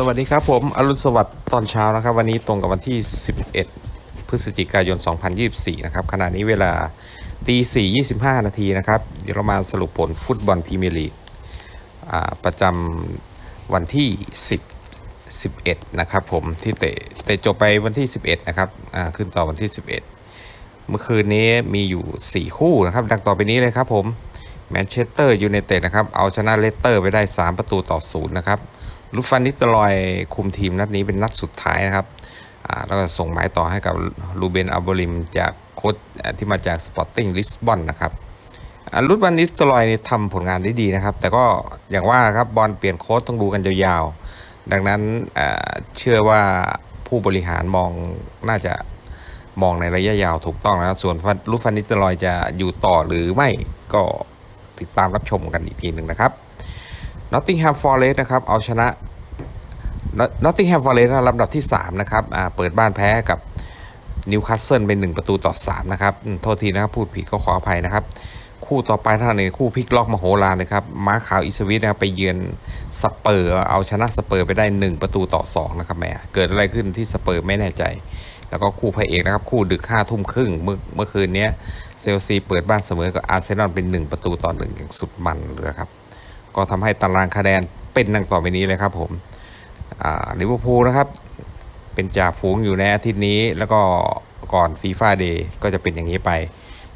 สวัสดีครับผม อรุณสวัสดิ์ตอนเช้านะครับ วันนี้ตรงกับวันที่ 11 พฤศจิกายน 2024 นะครับ ขณะนี้เวลาตี4 25นาทีนะครับ เดี๋ยวเรามาสรุปผลฟุตบอลพรีเมียร์ลีกประจำวันที่ 10 11 นะครับผมที่เตะเตะจบไปวันที่ 11 นะครับขึ้นต่อวันที่ 11 เมื่อคืนนี้มีอยู่ 4 คู่นะครับ ดังต่อไปนี้เลยครับผมแมนเชสเตอร์ยูไนเต็ดนะครับเอาชนะเลสเตอร์ไปได้ 3 ประตูต่อ 0 นะครับ ลูกฟันนิสตอรอยคุมทีมนัดนี้เป็นนัดสุดท้ายนะครับแล้วก็ส่งหมายต่อให้กับลูเบนอัลโบริมจากโค้ชที่มาจากสปอร์ติ้งลิสบอนนะครับลูกฟันนิสตอรอยทำผลงานได้ดีนะครับ แต่ก็อย่างว่าครับบอลเปลี่ยนโค้ชต้องดูกันยาวๆ ดังนั้นเชื่อว่าผู้บริหารมองน่าจะมองในระยะยาวถูกต้องนะครับส่วนลูกฟันนิสตอรอยจะอยู่ต่อหรือไม่ก็ติดตามรับชมกันอีกทีหนึ่งนะครับ นอตติงแฮมฟอร์เรสต์นะครับเอาชนะนอตติงแฮมฟอร์เรสต์ลำดับที่ 3 นะครับเปิดบ้านแพ้กับนิวคาสเซิลเป็น 1 ประตูต่อ 3 นะครับ โทษทีนะครับ พูดผิดก็ขออภัยนะครับ คู่ต่อไปท่านในคู่พลิกล็อกมโหฬารนะครับ ม้าขาวอิสวิตนะไปเยือนสเปอร์เอาชนะสเปอร์ไปได้ 1 ประตูต่อ 2 นะครับแหมเกิดอะไรขึ้นที่สเปอร์ไม่แน่ใจ แล้วก็คู่พระเอกนะครับ คู่ดึก5ทุ่มครึ่งเมื่อเมื่อคืนนี้เซลซีเปิดบ้านเสมอกับอาร์เซนอลเป็น 1 ประตูต่อ1อย่างสุดมันเลยครับ ก็ทำให้ตารางคะแนนเป็นดังต่อไปนี้เลยครับผมลิเวอร์พูลนะครับเป็นจ่าฝูงอยู่ในอาทิตย์นี้ แล้วก็ก่อนฟีฟ่าเดย์ก็จะเป็นอย่างนี้ไป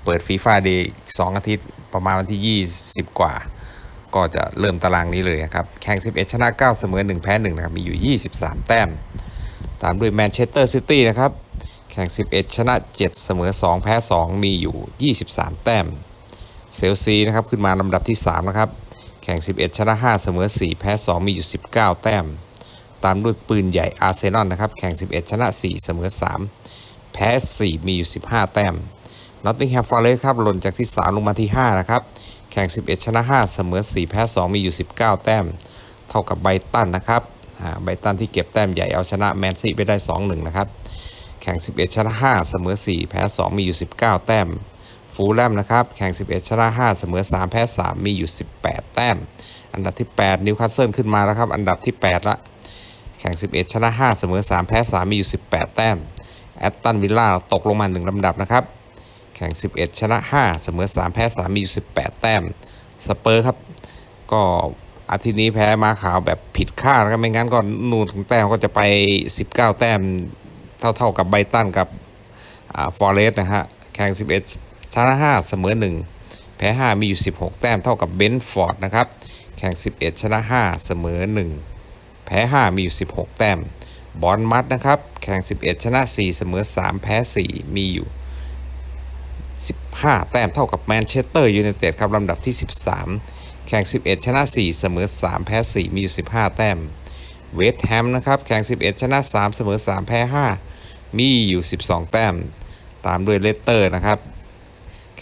เปิดฟีฟ่าเดย์สองอาทิตย์ประมาณวันที่ 20 กว่า ก็จะเริ่มตารางนี้เลยครับ แข่ง 11 ชนะ 9 เสมอ 1 แพ้ 1 นะครับ มีอยู่ 23 แต้ม ตามด้วยแมนเชสเตอร์ซิตี้นะครับ แข่ง 11 ชนะ 7 เสมอ 2 แพ้ 2 มีอยู่ 23 แต้ม เซลซีนะครับ ขึ้นมาลำดับที่ 3 นะครับ แข่ง 11 ชนะ 5 เสมอ 4 แพ้ 2 มีอยู่ 19 แต้ม ตามด้วยปืนใหญ่อาร์เซนอลนะครับ แข่ง 11 ชนะ 4 เสมอ 3 แพ้ 4 มีอยู่ 15 แต้มนอตติงแฮมฟอร์เรสต์ครับหล่นจากที่ 3 ลงมาที่ 5 นะครับ แข่ง 11 ชนะ 5 เสมอ 4 แพ้ 2 มีอยู่ 19 แต้ม เท่ากับไบตันนะครับไบตันที่เก็บแต้มใหญ่เอาชนะแมนซีไปได้ 2-1 นะครับ แข่ง 11 ชนะ 5 เสมอ 4 แพ้ 2 มีอยู่ 19 แต้ม ฟูลแลมนะครับ แข่ง 11 ชนะ 5 เสมอ 3 แพ้ 3 มีอยู่ 18 แต้ม อันดับที่ 8 นิวคาสเซิลขึ้นมาแล้วครับ อันดับที่ 8 ละ แข่ง 11 ชนะ 5 เสมอ 3 แพ้ 3 มีอยู่ 18 แต้ม แอตตันวิลล่าตกลงมา 1 ลำดับนะครับ แข่ง 11 ชนะ 5 เสมอ 3 แพ้ 3 มีอยู่ 18 แต้ม สเปอร์ครับ ก็อาทิตย์นี้แพ้มาขาวแบบผิดคาดนะครับ ไม่งั้นก็นูนถึงแต้มก็จะไป 19 แต้ม เท่าๆกับไบตันกับฟอร์เรสต์นะฮะ แข่ง 11 ชนะ 5 เสมอ 1 แพ้ 5 มีอยู่ 16 แต้มเท่ากับเบนฟอร์ดนะครับ แข่ง 11 ชนะ 5 เสมอ 1 แพ้ 5 มีอยู่ 16 แต้ม บอลมัดนะครับ แข่ง 11 ชนะ 4 เสมอ 3 แพ้ 4 มีอยู่ 15 แต้มเท่ากับแมนเชสเตอร์ยูไนเต็ดครับลำดับที่ 13 แข่ง 11 ชนะ 4 เสมอ 3 แพ้ 4 มีอยู่ 15 แต้ม เวสต์แฮมนะครับ แข่ง 11 ชนะ 3 เสมอ 3 แพ้ 5 มีอยู่ 12 แต้ม ตามด้วยเลสเตอร์นะครับ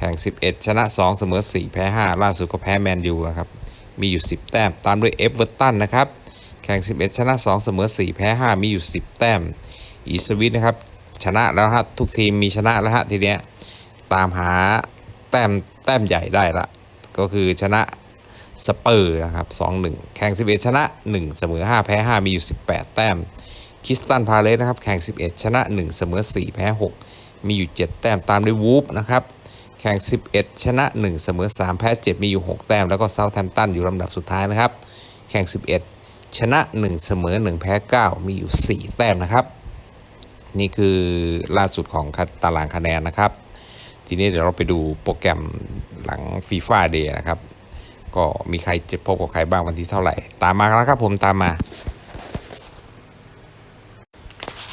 แข่ง 11 ชนะ 2 เสมอ 4 แพ้ 5 ล่าสุดก็แพ้แมนยูนะครับ มีอยู่ 10 แต้ม ตามด้วยเอฟเวอร์ตันนะครับ แข่ง 11 ชนะ 2 เสมอ 4 แพ้ 5 มีอยู่ 10 แต้ม อีสวิตนะครับ ชนะแล้วฮะ ทุกทีมมีชนะแล้วฮะทีเนี้ย ตามหาแต้มแต้มใหญ่ได้ละ ก็คือชนะสเปอร์นะครับ 2-1 แข่ง 11 ชนะ 1 เสมอ 5 แพ้ 5 มีอยู่ 18 แต้ม คิสตันพาเลสนะครับ แข่ง 11 ชนะ 1 เสมอ 4 แพ้ 6 มีอยู่ 7 แต้ม ตามด้วยวูฟนะครับ แข่ง 11 ชนะ 1 เสมอ 3 แพ้ 7 มีอยู่ 6 แต้ม แล้วก็เซาท์แฮมป์ตันอยู่ลำดับสุดท้ายนะครับ แข่ง 11 ชนะ 1 เสมอ 1 แพ้ 9 มีอยู่ 4 แต้มนะครับ นี่คือล่าสุดของตารางคะแนนนะครับ ทีนี้เดี๋ยวเราไปดูโปรแกรมหลังฟีฟ่าเดย์นะครับ ก็มีใครจะพบกับใครบ้างวันที่เท่าไหร่ ตามมาแล้วครับผมตามมา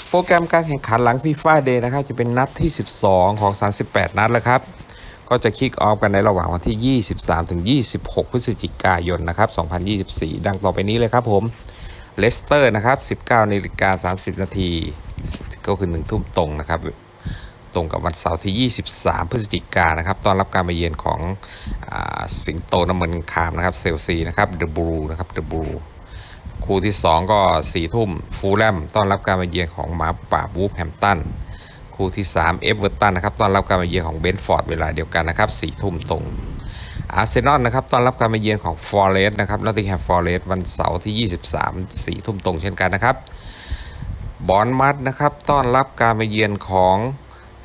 โปรแกรมการแข่งขันหลังฟีฟ่าเดย์นะครับ จะเป็นนัดที่ 12 ของ 38 นัดแล้วครับ ก็จะคิกออฟกันในระหว่างวันที่ 23 ถึง 26 พฤศจิกายนนะครับ 2024 ดังต่อไปนี้เลยครับผม เลสเตอร์นะครับ 19นาฬิกา30 นาที ก็คือ 1 ทุ่มตรงนะครับ ตรงกับวันเสาร์ที่ 23 พฤศจิกายนนะครับตอนรับการมาเยือนของอสิงโตน้ำมันคามนะครับ เซลซีนะครับเดอะบลูนะครับเดอะบลูคู่ที่ 2 ก็4ทุ่มฟูลแลมต้อนรับการมาเยือนของหมาป่าบูฟแฮมป์ตัน คู่ที่ 3 เอเวอร์ตันนะครับต้อนรับการมาเยือนของเบนฟอร์ดเวลาเดียวกันนะครับ4ทุ่มตรงอาร์เซนอลนะครับต้อนรับการมาเยือนของฟอร์เรสต์นะครับนอตติงแฮมฟอร์เรสต์วันเสาร์ที่ 23สี่ทุ่มตรงเช่นกันนะครับบอลมัดนะครับต้อนรับการมาเยือนของ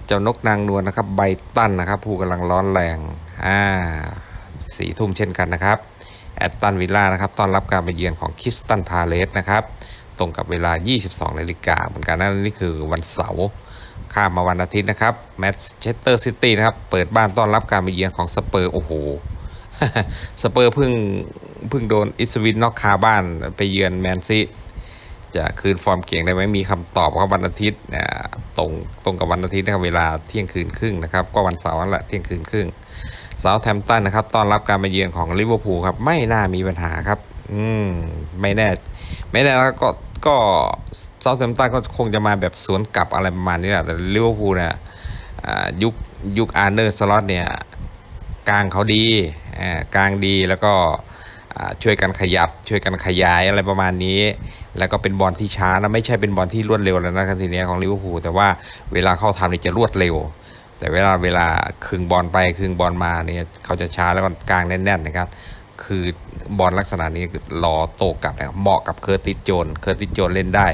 เจ้านกนางนวลนะครับไบตันนะครับผู้กำลังร้อนแรงอ่าสี่ทุ่มเช่นกันนะครับแอตตันวิลล่านะครับต้อนรับการมาเยือนของคิสตันพาเลสนะครับตรงกับเวลา 22นาฬิกาเหมือนกันนะนี่คือวันเสาร์ ข้ามมาวันอาทิตย์นะครับแมนเชสเตอร์ซิตี้นะครับ เปิดบ้านต้อนรับการมาเยือนของสเปอร์โอ้โหสเปอร์เพิ่งเพิ่งโดนอิสวินนอกคาบ้านไปเยือนแมนซีจะคืนฟอร์มเก่งได้ไหมมีคำตอบครับวันอาทิตย์เนี่ยตรงตรงกับวันอาทิตย์นะครับเวลาเที่ยงคืนครึ่งนะครับ ก็วันเสาร์นั่นแหละเที่ยงคืนครึ่งเซาแทมตันนะครับต้อนรับการมาเยือนของลิเวอร์พูลครับ ไม่น่ามีปัญหาครับ อืมไม่แน่ ไม่แน่แล้วก็ ก็เซาแทมตันก็คงจะมาแบบสวนกลับอะไรประมาณนี้แหละแต่ลิเวอร์พูลเนี่ยยุคยุคอาร์เนอร์สล็อตเนี่ยกลางเขาดีกลางดีแล้วก็ช่วยกันขยับช่วยกันขยายอะไรประมาณนี้ แล้วก็เป็นบอลที่ช้านะไม่ใช่เป็นบอลที่รวดเร็วแล้วนะครับทีเนี้ยของลิเวอร์พูลแต่ว่าเวลาเข้าทำเนี่ยจะรวดเร็ว แต่เวลาเวลาคึงบอลไปคึงบอลมาเนี่ยเขาจะช้าแล้วก็กลางแน่นๆนะครับ คือ บอลลักษณะนี้รอโตกลับนะครับเหมาะกับเคอร์ติสโจนเคอร์ติสโจนเล่นได้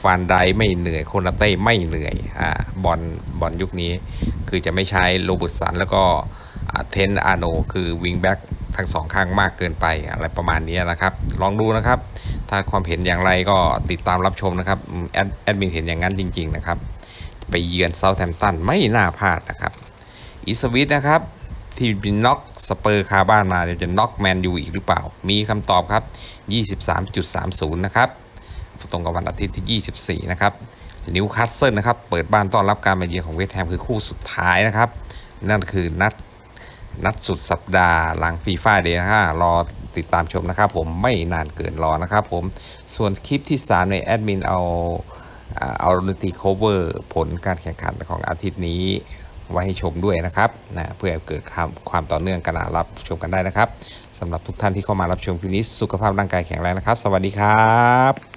ฟานไดไม่เหนื่อยโคนาเต้ไม่เหนื่อยอ่าบอลบอลยุคนี้คือจะไม่ใช้โรบุสันแล้วก็เทนอาโนคือวิงแบ็กทั้งสองข้างมากเกินไปอะไรประมาณนี้นะครับ ลองดูนะครับ ถ้าความเห็นอย่างไรก็ติดตามรับชมนะครับแอดแอดมินเห็นอย่างนั้นจริง ๆ นะครับ ไปเยือนเซาแ h ม p ตันไม่น่าพลาดนะครับอีสวิตนะครับ ที่เป็นน็อกสเปอร์คาบ้านมาเดี๋ยวจะน็อกแมนยูอีกหรือเปล่า มีคำตอบครับ 23.30 นะครับ ตรงกับวันอาทิตย์ที่ 24 นะครับนิวคาสเซิลนะครับ เปิดบ้านต้อนรับการมาเยือนของเวสต์แฮมคือคู่สุดท้ายนะครับ นั่นคือนัดนัดสุดสัปดาห์หลังฟีฟ่าเดย์นะฮะรอติดตามชมนะครับ ผมไม่นานเกินรอนะครับผมส่วนคลิปที่สามในแอดมินเอาอ่าเอาดนตรีโคเวอร์ผลการแข่งขันของอาทิตย์นี้ ไว้ให้ชมด้วยนะครับนะเพื่อเกิดความความต่อเนื่องกันรับชมกันได้นะครับสำหรับทุกท่านที่เข้ามารับชมคลิปนี้สุขภาพร่างกายแข็งแรงนะครับ สวัสดีครับ